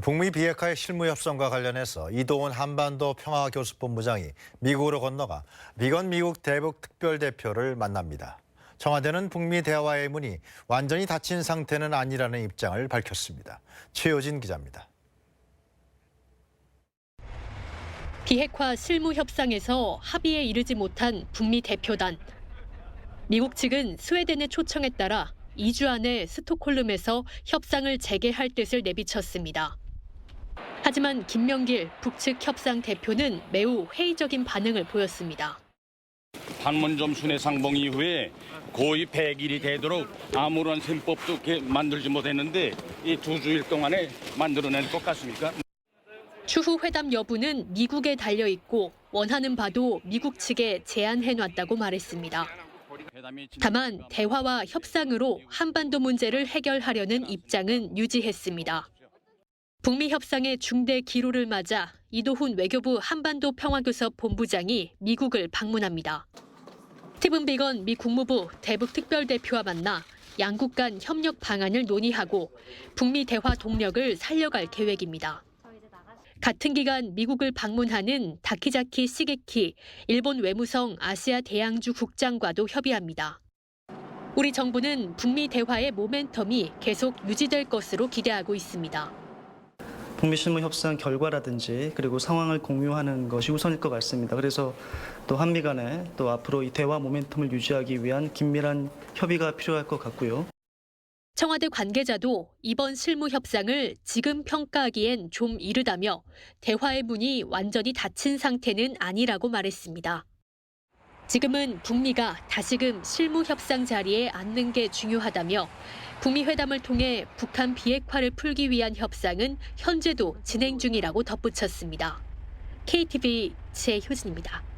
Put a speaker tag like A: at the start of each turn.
A: 북미 비핵화의 실무 협상과 관련해서 이도훈 한반도 평화교섭본부장이 미국으로 건너가 비건 미국 대북 특별대표를 만납니다. 청와대는 북미 대화의 문이 완전히 닫힌 상태는 아니라는 입장을 밝혔습니다. 최효진 기자입니다.
B: 비핵화 실무 협상에서 합의에 이르지 못한 북미 대표단. 미국 측은 스웨덴의 초청에 따라 2주 안에 스톡홀름에서 협상을 재개할 뜻을 내비쳤습니다. 하지만 김명길 북측 협상 대표는 매우 회의적인 반응을 보였습니다.
C: 판문점 순회 상봉 이후에 거의 100일이 되도록 아무런 셈법도 만들지 못했는데 이 두 주일 동안에 만들어낼 것 같습니까?
B: 추후 회담 여부는 미국에 달려 있고 원하는 바도 미국 측에 제안해 놨다고 말했습니다. 다만 대화와 협상으로 한반도 문제를 해결하려는 입장은 유지했습니다. 북미 협상의 중대 기로를 맞아 이도훈 외교부 한반도 평화교섭 본부장이 미국을 방문합니다. 스티븐 비건 미 국무부 대북 특별대표와 만나 양국 간 협력 방안을 논의하고 북미 대화 동력을 살려갈 계획입니다. 같은 기간 미국을 방문하는 다키자키 시게키 일본 외무성 아시아 대양주 국장과도 협의합니다. 우리 정부는 북미 대화의 모멘텀이 계속 유지될 것으로 기대하고 있습니다.
D: 북미 실무 협상 결과라든지 그리고 상황을 공유하는 것이 우선일 것 같습니다. 그래서 또 한미 간에 또 앞으로 이 대화 모멘텀을 유지하기 위한 긴밀한 협의가 필요할 것 같고요.
B: 청와대 관계자도 이번 실무 협상을 지금 평가하기엔 좀 이르다며 대화의 문이 완전히 닫힌 상태는 아니라고 말했습니다. 지금은 북미가 다시금 실무 협상 자리에 앉는 게 중요하다며 북미 회담을 통해 북한 비핵화를 풀기 위한 협상은 현재도 진행 중이라고 덧붙였습니다. KTV 최효진입니다.